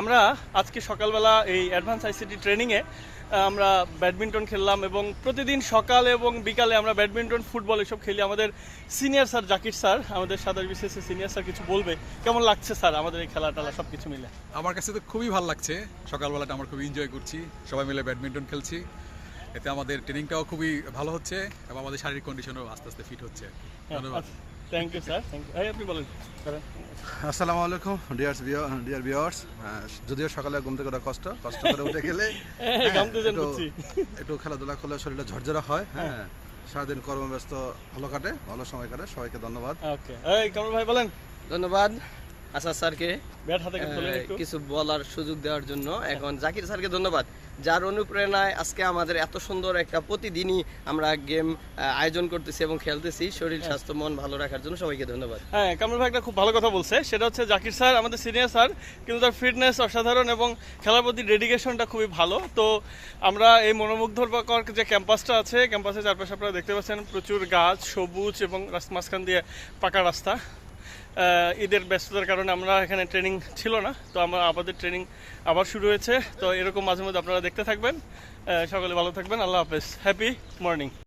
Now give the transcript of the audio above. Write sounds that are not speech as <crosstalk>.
আমরা আজকে সকালবেলা এই অ্যাডভান্স আইসিটি ট্রেনিংয়ে আমরা ব্যাডমিন্টন খেললাম এবং প্রতিদিন সকাল এবং বিকালে আমরা ব্যাডমিন্টন ফুটবল এসব খেলি। আমাদের সিনিয়র স্যার জাকির স্যার আমাদের সাঁতার বিশেষে সিনিয়র স্যার কিছু বলবে। কেমন লাগছে স্যার আমাদের এই খেলা টেলা সব কিছু মিলে? আমার কাছে তো খুবই ভালো লাগছে। সকালবেলাটা আমরা খুবই এনজয় করছি। সবাই মিলে ব্যাডমিন্টন খেলছি। এতে আমাদের ট্রেনিংটাও খুবই ভালো হচ্ছে এবং আমাদের শারীরিক কন্ডিশনও আস্তে আস্তে ফিট হচ্ছে। ধন্যবাদ। Thank you sir thank you আপনি বলেন আসসালামু আলাইকুম ডিয়ার্স ডিয়ার ভিউয়ার্স যদিও সকালে ঘুম থেকে ওটা কষ্ট কষ্ট করে উঠে গেলে <laughs> একটু- খেলাধুলা করলে শরীরটা ঝরঝরা হয় হ্যাঁ। সারাদিন কর্মব্যস্ত ভালো কাটে ভালো সময় কাটে সবাইকে ধন্যবাদ। ওকে এই কামর ভাই বলেন। ধন্যবাদ। আসাদ স্যারকে আহ, একটু। কিছু বলার সুযোগ দেওয়ার জন্য এখন জাকির স্যারকে ধন্যবাদ। যার অনুপ্রেরণায় আজকে আমাদের এত সুন্দর একটা প্রতিদিনই আমরা গেম আয়োজন করতেছি এবং খেলতেছি। শরীর স্বাস্থ্য মন ভালো রাখার জন্য সবাইকে ধন্যবাদ। হ্যাঁ কামরুল ভাই একটা খুব ভালো কথা বলছে। সেটা হচ্ছে জাকির স্যার আমাদের সিনিয়র স্যার কিন্তু তার ফিটনেস অসাধারণ এবং খেলার প্রতি ডেডিকেশনটা খুবই ভালো। তো আমরা এই মনোমুগ্ধকর যে ক্যাম্পাসটা আছে ক্যাম্পাসের চারপাশে আপনারা দেখতে পাচ্ছেন প্রচুর গাছ সবুজ এবং মাঝখান দিয়ে পাকা রাস্তা। ঈদের ব্যস্ততার কারণে আমরা এখানে ট্রেনিং ছিল না, তো আমরা আমাদের ট্রেনিং আবার শুরু হয়েছে। তো এরকম মাঝে মধ্যে আপনারা দেখতে থাকবেন। সকলে ভালো থাকবেন, আল্লাহ হাফেজ। Happy morning